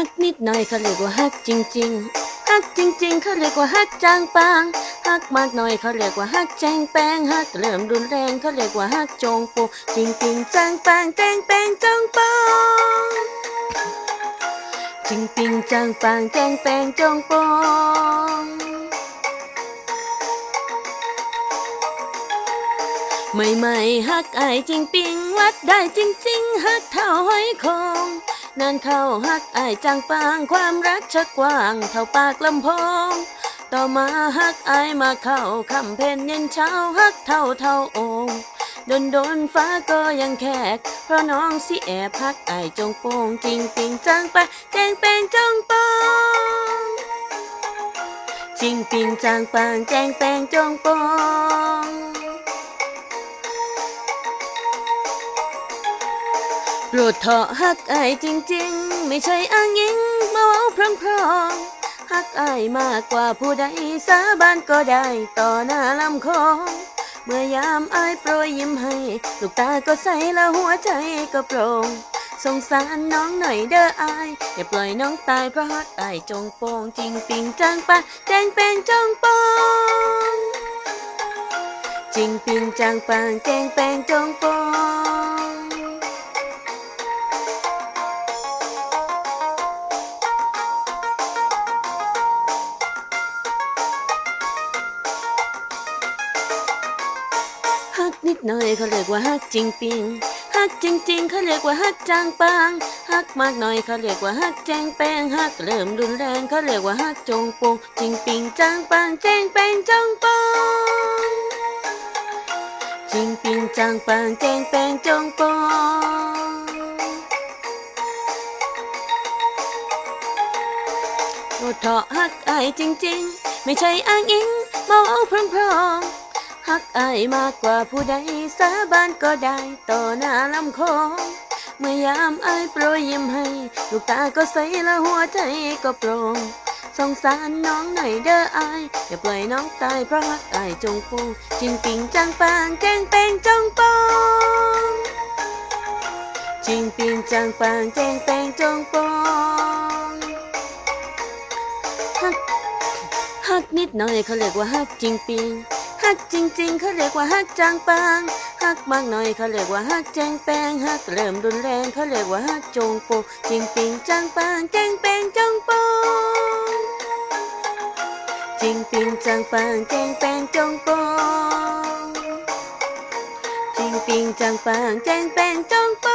ักนิดหน่อยเขาเรียกว่าฮักจริง ๆ ฮักจริง ๆเขาเรียกว่าฮักจางปางฮักมากหน่อยเขาเรียกว่าฮักแจงแปงฮักเริ่มรุนแรงเขาเรียกว่าฮักจงปูจริงๆจางปางแจงแปงจงปองจริงปิงจางปางแจงแปงจงปองไม่ไม่ฮักไอจริงปิงวัดได้จริง ๆ ฮักเท่าห้อยคง นานเข้าฮักไอายจางปางความรักชักกว้างเท่าปากลำโพง ต่อมาฮักไอายมาเข้าคำเพนเย็นเช้าฮักเท่าเท่าโองโดนโดนฟ้าก็ยังแขก เพราะน้องสิแอบฮักไอายจงโป่งจริงปิงจางไปแจงแปงจงปองจริงปิงจางปางแจงแปงจงปอง รดเถาะฮักไอายจริงๆ ไม่ใช่อ้างยิงมาเว้าพร้อมพรอมๆฮักไอายมากกว่าผู้ใดสาบานก็ได้ต่อหน้าลำคองเมื่อยามอายโปรยยิ้มให้ ลูกตาก็ใสและหัวใจก็โปร่งสงสารน้องหน่อยเด้ออาย อย่าปล่อยน้องตายเพราะฮักอายจงโปงจริงปิงจังปะแจงเป็นจงโปงจริงปิงจังปังแจงแปงจงโปง นิดหน่อยเขาเรียกว่าฮักจริงปิงฮักจริง ๆเขาเรียกว่าฮักจางปางฮักมากหน่อยเขาเรียกว่าฮักแจงแปงฮักเริ่มรุนแรงเขาเรียกว่าฮักจงปงจริงปิงจางปางแจงแปงจงปงจริงปิงจางปางแจงแปงจงปงโอดเถาะฮักอายจริง ๆ ไม่ใช่อ้างอิงเมาเอาพร้อมๆ ฮักอายมากกว่าผู้ใดสาบานก็ได้ต่อหน้าลำคองเมื่อยามอายโปรยยิ้มให้ ลูกตาก็ใสและหัวใจก็โปร่งสงสารน้องหน่อยเด้ออายอย่าปล่อยน้องตายเพราะฮักอายจงปูจริงปิงจังปางแกงแปงจงปองจริงปิงจังปางแกงแปงจงปองฮักฮักนิดหน่อยเขาเรียกว่าฮักจริงปิง ฮักจริงๆเขาเรียกว่าฮักจางปางฮักมากหน่อยเขาเรียกว่าฮักแจงแปงฮักเริ่มรุนแรงเขาเรียกว่าฮักจงโปงจริงปิงจางปางแจงแปงจงโปงจริงปิงจางปางแจงแปงจงโปงจริงปิงจางปางแจงแปงจงโป